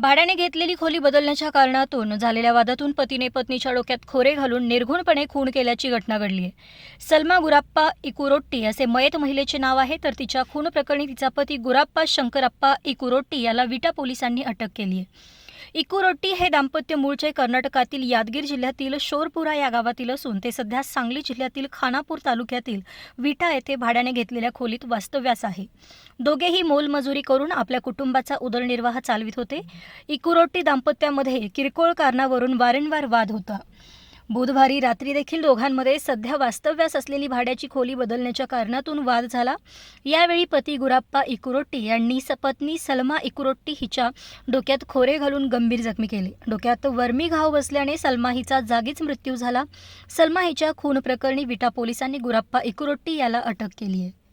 भाड्याने घेतलेली खोली बदलण्याच्या कारणातून झालेल्या वादातून पतीने पत्नीच्या डोक्यात खोरे घालून निर्घुणपणे खून केल्याची घटना घडली आहे. सलमा गुराप्पा इकुरोट्टी असे मयत महिलेचे नाव आहे तर तिच्या खून प्रकरणी तिचा पती गुराप्पा शंकरप्पा इकुरोट्टी याला विटा पोलिसांनी अटक केली आहे. इकुरोट्टी हे दाम्पत्य मूळचे कर्नाटकातील यादगीर जिल्ह्यातील शोरपुरा या गावातील असून ते सध्या सांगली जिल्ह्यातील खानापूर तालुक्यातील विटा येथे भाड्याने घेतलेल्या खोलीत वास्तव्यास आहे. दोघेही मोलमजुरी करून आपल्या कुटुंबाचा उदरनिर्वाह चालवित होते. इकुरोट्टी दाम्पत्यामध्ये किरकोळ कारणावरून वारंवार वाद होता. बुधवारी रात्री देखील दोघांमध्ये सध्या वास्तव्यास असलेली भाड्याची खोली बदलण्याच्या कारणातून वाद झाला. यावेळी पती गुराप्पा इकुरोट्टी यांनी पत्नी सलमा इकुरोट्टी हिच्या डोक्यात खोरे घालून गंभीर जखमी केले. डोक्यात वर्मी घाव बसल्याने सलमा हिचा जागीच मृत्यू झाला. सलमा हिच्या खून प्रकरणी विटा पोलिसांनी गुराप्पा इकुरोट्टी याला अटक केली आहे